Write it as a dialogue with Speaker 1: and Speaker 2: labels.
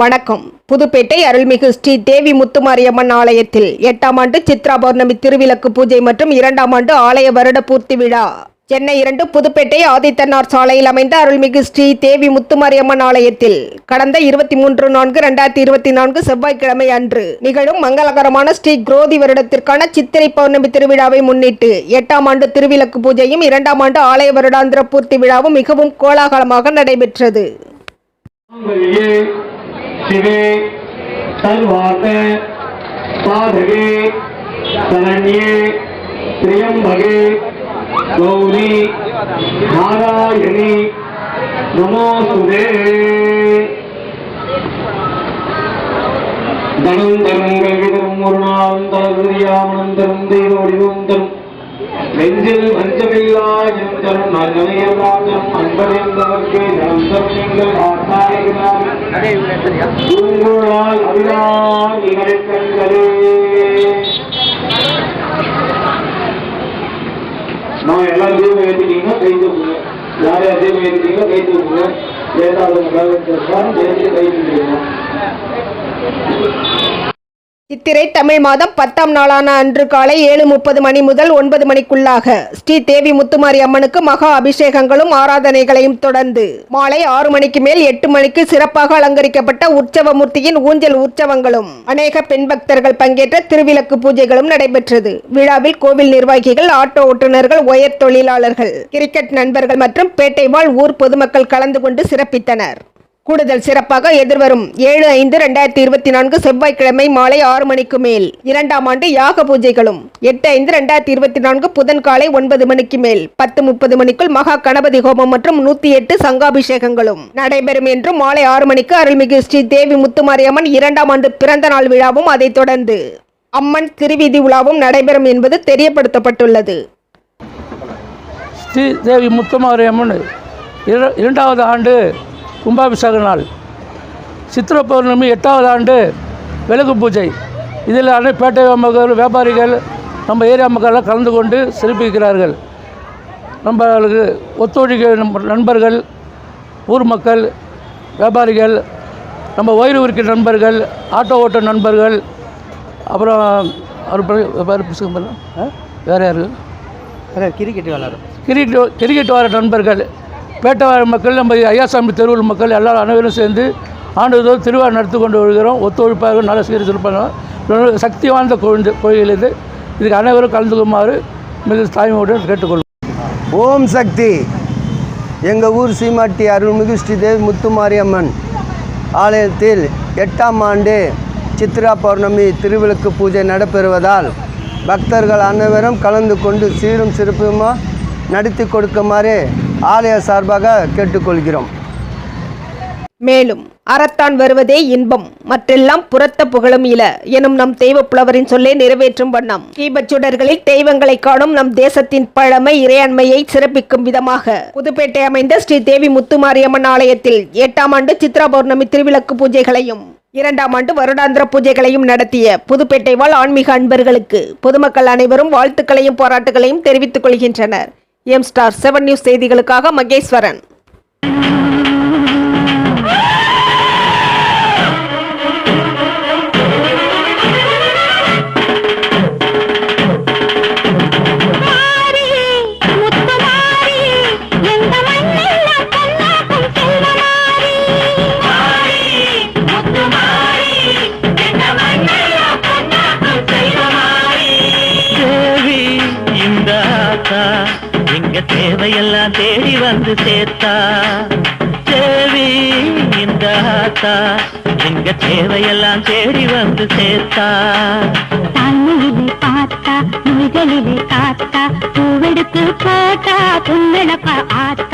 Speaker 1: வணக்கம். புதுப்பேட்டை அருள்மிகு ஸ்ரீ தேவி முத்துமாரியம்மன் ஆலயத்தில் எட்டாம் ஆண்டு சித்ரா பௌர்ணமி திருவிளக்கு பூஜை மற்றும் இரண்டாம் ஆண்டு ஆலய வருட பூர்த்தி விழா. சென்னை இரண்டு புதுப்பேட்டை ஆதித்தனார் சாலையில் அமைந்த அருள்மிகு ஸ்ரீ தேவி முத்துமாரியம்மன் ஆலயத்தில் கடந்த இருபத்தி மூன்று நான்கு இரண்டாயிரத்தி இருபத்தி நான்கு செவ்வாய்க்கிழமை அன்று நிகழும் மங்களகரமான ஸ்ரீ குரோதி வருடத்திற்கான சித்திரை பௌர்ணமி திருவிழாவை முன்னிட்டு எட்டாம் ஆண்டு திருவிளக்கு பூஜையும் இரண்டாம் ஆண்டு ஆலய வருடாந்திர பூர்த்தி விழாவும் மிகவும் கோலாகலமாக நடைபெற்றது.
Speaker 2: மாங்கல்யே சிவே சர்வார்த்த சாதகே சரண்யே திரியம்பகே கௌரி நாராயணி நமோசுதே தனம் தரங்கள் விதம் ஒரு நாளும் தருதியாமனம் தரும் தெய்வ வடிவம் தரும் நெஞ்சில் வஞ்சமில்லா என் தரும் நல்லமையமாகும் அன்பறிந்தவர்க்கே நலம் தரும் எங்கள் ஆத்மாயினார் பூங்குழலால் நான் எல்லாம் தீபம் ஏற்றிட்டீங்கன்னா கை தூக்குங்க. யார் யார் தீபம் ஏற்றிட்டீங்களோ கை தூக்குங்க. ஏதாவது கை
Speaker 1: சித்திரை தமிழ் மாதம் பத்தாம் நாளான அன்று காலை ஏழு முப்பது மணி முதல் ஒன்பது மணிக்குள்ளாக. ஸ்ரீ தேவி முத்துமாரி அம்மனுக்கு மகா அபிஷேகங்களும் ஆராதனைகளையும் தொடர்ந்து. மாலை ஆறு மணிக்கு மேல் எட்டு மணிக்கு சிறப்பாக அலங்கரிக்கப்பட்ட உற்சவ மூர்த்தியின் ஊஞ்சல் உற்சவங்களும் அநேக பெண் பக்தர்கள் பங்கேற்ற திருவிளக்கு பூஜைகளும் நடைபெற்றது. விழாவில் கோவில் நிர்வாகிகள் ஆட்டோ ஓட்டுநர்கள் உயர் தொழிலாளர்கள் கிரிக்கெட் நண்பர்கள் மற்றும் பேட்டை வாழ் ஊர் பொதுமக்கள் கலந்து கொண்டு சிறப்பித்தனர். கூடுதல் சிறப்பாக எதிர்வரும் ஏழு ஐந்து ரெண்டாயிரத்தி இருபத்தி நான்கு செவ்வாய்க்கிழமை மாலை ஆறு மணிக்கு மேல். இரண்டாம் ஆண்டு யாக பூஜைகளும். எட்டு ஐந்து ரெண்டாயிரத்தி இருபத்தி நான்கு புதன் காலை ஒன்பது மணிக்கு மேல். பத்து முப்பது மணிக்குள் மகா கணபதி ஹோமம் மற்றும் நூத்தி எட்டு சங்காபிஷேகங்களும் நடைபெறும் என்றும் மாலை ஆறு மணிக்கு அருள்மிகு ஸ்ரீ தேவி முத்துமாரியம்மன் இரண்டாம் ஆண்டு பிறந்த நாள் விழாவும் அதைத் தொடர்ந்து. அம்மன் திருவீதி உலாவும் நடைபெறும் என்பது தெரியப்படுத்தப்பட்டுள்ளது.
Speaker 3: ஸ்ரீ தேவி முத்துமாரியம்மன் இரண்டாவது ஆண்டு கும்பாபிஷேக நாள். சித்திர பௌர்ணமி எட்டாவது ஆண்டு விளக்கு பூஜை. இதில் பேட்டை மக்கள் வியாபாரிகள் நம்ம ஏரியா மக்கள்லாம் கலந்து கொண்டு சிறப்பிக்கிறார்கள். நம்மளுக்கு ஒத்துழைக்க நண்பர்கள் ஊர் மக்கள் வியாபாரிகள் நம்ம ஓய்வு இருக்கிற நண்பர்கள் ஆட்டோ ஓட்ட நண்பர்கள் அப்புறம் வேறு பண்ணலாம் வேறு யாரு?
Speaker 4: கிரிக்கெட் விளாடும்
Speaker 3: கிரிக்கெட் கிரிக்கெட் வர நண்பர்கள். பேட்டை மக்கள் நம்ம ஐயாசாமி தெருவில் மக்கள் எல்லாரும் அனைவரும் சேர்ந்து ஆண்டுதோறும் திருவிழா நடத்தி கொண்டு வருகிறோம். ஒத்துழைப்பாக நல்ல சீர் சக்தி வாய்ந்த கோயில் கோயில் இது இதுக்கு அனைவரும் கலந்துக்குமாறு மிக தாய்மையுடன் கேட்டுக்கொள்வோம்
Speaker 4: ஓம் சக்தி. எங்கள் ஊர் சீமாட்டி அருள்மிகு ஸ்ரீதேவி முத்துமாரியம்மன் ஆலயத்தில் எட்டாம் ஆண்டு சித்ரா பௌர்ணமி திருவிளக்கு பூஜை நடைபெறுவதால் பக்தர்கள் அனைவரும் கலந்து கொண்டு சீரும் சிறப்புமாக நடத்தி கொடுக்குமாறு ஆலய சார்பாக கேட்டுக்கொள்கிறோம்.
Speaker 1: மேலும் அறத்தான் வருவதே இன்பம். மற்றெல்லாம் புறத்த புகழும் இல. எனும் நம் தெய்வ புலவரின் சொல்லை நிறைவேற்றும் வண்ணம். தீபச்சுடர்களில் தெய்வங்களை காணும் நம் தேசத்தின் பழமை இறையாண்மையை சிறப்பிக்கும் விதமாக. புதுப்பேட்டை அமைந்த ஸ்ரீ தேவி முத்துமாரியம்மன் ஆலயத்தில் எட்டாம் ஆண்டு சித்ரா பௌர்ணமி திருவிளக்கு பூஜைகளையும் இரண்டாம் ஆண்டு வருடாந்திர பூஜைகளையும் நடத்திய புதுப்பேட்டை வாழ் ஆன்மீக அன்பர்களுக்கு பொதுமக்கள் அனைவரும் வாழ்த்துக்களையும் பாராட்டுகளையும் தெரிவித்துக் கொள்கின்றனர். எம் ஸ்டார் செவன் நியூஸ் செய்திகளுக்காக மகேஸ்வரன்.
Speaker 5: தேவையெல்லாம் தேடி வந்து சேர்த்தா. தேவி இந்த ஆத்தா எங்க தேவையெல்லாம் தேடி வந்து சேர்த்தா.
Speaker 6: தண்ணியிலே பார்த்தா நுய்களிலே காத்தா பூவெடுத்து போட்டா புன்னடப்ப ஆத்தா.